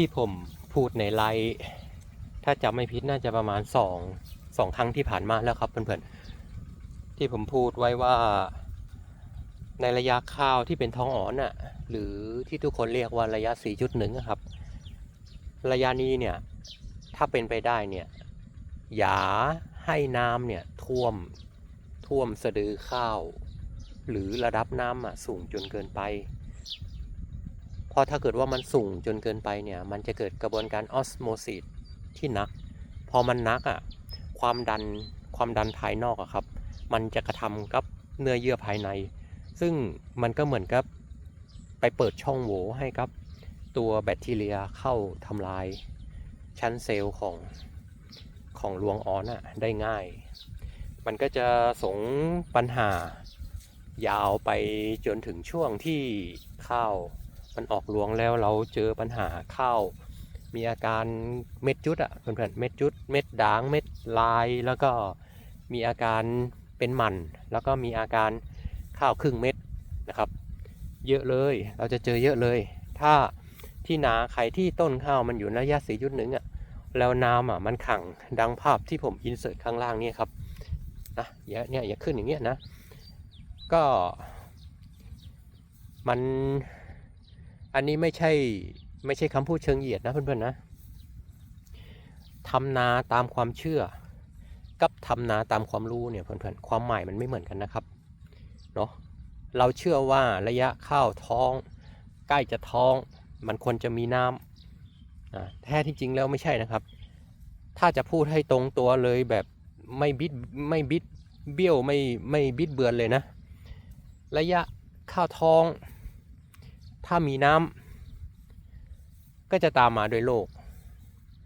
ที่ผมพูดในไลฟ์ถ้าจำไม่ผิดน่าจะประมาณสองสองครั้งที่ผ่านมาแล้วครับเพื่อนๆที่ผมพูดไว้ว่า ในระยะข้าวที่เป็นท้องอ่อนน่ะหรือที่ทุกคนเรียกว่าระยะ 4.1นะครับ ระยะนี้เนี่ยถ้าเป็นไปได้เนี่ยอย่าให้น้ำเนี่ยท่วมท่วมสะดือข้าว หรือระดับน้ำอะสูงจนเกินไป ราะถ้าเกิดว่ามันสูงจนเกินไปเนี่ย มันจะเกิดกระบวนการออสโมซิสที่หนัก พอมันนักอะ ความดัน ความดันภายนอกอะครับ มันจะกระทำกับเนื้อเยื่อภายใน ซึ่งมันก็เหมือนกับไปเปิดช่องโหว่ให้กับตัวแบคทีเรียเข้าทำลาย ชั้นเซลล์ของของรวงอ้อนอะได้ง่าย มันก็จะส่งปัญหายาวไปจนถึงช่วงที่ข้าว มันออกรวงแล้วเราเจอปัญหาข้าวมีอาการเม็ดจุดอะเพื่อนๆเม็ดจุด เม็ดด่างเม็ดลาย แล้วก็มีอาการเป็นหมัน แล้วก็มีอาการข้าวครึ่งเม็ดนะครับ เยอะเลยเราจะเจอเยอะเลย ถ้าที่นาใครที่ต้นข้าวมันอยู่ระยะสี่จุดหนึ่งอะแล้วน้ำอะมันขังดังภาพที่ผมอินเสิร์ตข้างล่างนี่ครับนะอย่าเนี่ยอย่าขึ้นอย่างเงี้ยนะ ก็มัน อันนี้ไม่ใช่ไม่ใช่คำพูดเชิงเหยียดนะเพื่อนๆนะทำนาตามความเชื่อ กับทำนาตามความรู้เนี่ยเพื่อนๆความหมายมันไม่เหมือนกันนะครับเนาะเราเชื่อว่าระยะข้าวท้อง ใกล้จะท้อง มันควรจะมีน้ำแท้ที่จริงแล้วไม่ใช่นะครับ ถ้าจะพูดให้ตรงตัวเลยแบบไม่บิดไม่บิดเบี้ยวไม่ไม่บิดเบือนเลยนะ ระยะข้าวท้อง ถ้ามีน้ำก็จะตามมาด้วยโรค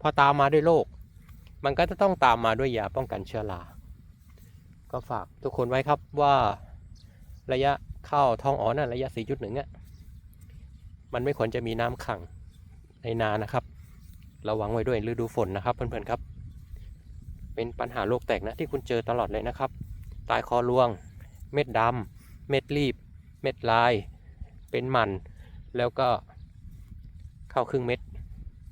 พอตามมาด้วยโรคมันก็จะต้องตามมาด้วยยาป้องกันเชื้อราก็ฝากทุกคนไว้ครับว่าระยะเข้าท้องอ่อนน่ะระยะ 4.1อะมันไม่ควรจะมีน้ำขังในนานะครับระวังไว้ด้วยฤดูฝนนะครับเพื่อนๆครับ เป็นปัญหาโรคแตกนะที่คุณเจอตลอดเลยนะครับ ตายคอรวง เม็ดดำเม็ดรีบ เม็ดลาย เป็นหมัน แล้วก็เข้าครึ่งเม็ด